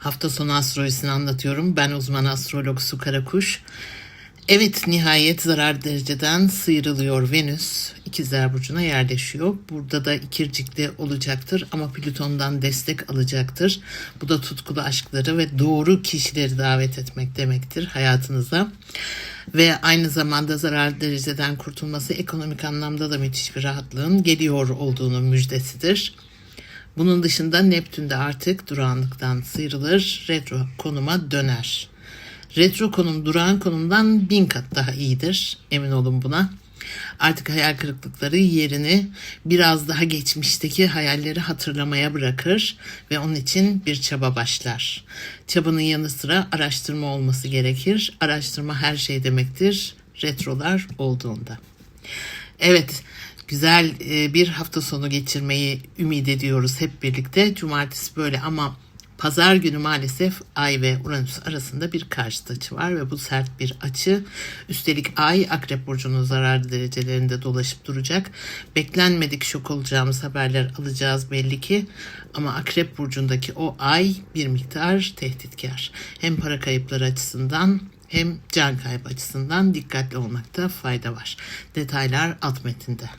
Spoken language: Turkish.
Hafta sonu astrolojisini anlatıyorum. Ben uzman astrolog Su Karakuş. Evet nihayet zarar dereceden sıyrılıyor Venüs. İkizler Burcu'na yerleşiyor. Burada da ikircikli olacaktır ama Plüton'dan destek alacaktır. Bu da tutkulu aşkları ve doğru kişileri davet etmek demektir hayatınıza. Ve aynı zamanda zarar dereceden kurtulması ekonomik anlamda da müthiş bir rahatlığın geliyor olduğunu müjdesidir. Bunun dışında Neptün de artık durağanlıktan sıyrılır, retro konuma döner. Retro konum durağan konumdan bin kat daha iyidir. Emin olun buna. Artık hayal kırıklıkları yerini biraz daha geçmişteki hayalleri hatırlamaya bırakır ve onun için bir çaba başlar. Çabanın yanı sıra araştırma olması gerekir. Araştırma her şey demektir. Retrolar olduğunda. Evet, güzel e, bir hafta sonu geçirmeyi ümit ediyoruz hep birlikte. Cumartesi böyle ama pazar günü maalesef Ay ve Uranüs arasında bir karşıt açı var ve bu sert bir açı. Üstelik Ay Akrep Burcu'nun zararlı derecelerinde dolaşıp duracak. Beklenmedik şok olacağımız haberler alacağız belli ki. Ama Akrep Burcu'ndaki o Ay bir miktar tehditkar. Hem para kayıpları açısından hem can kaybı açısından dikkatli olmakta fayda var. Detaylar alt metinde.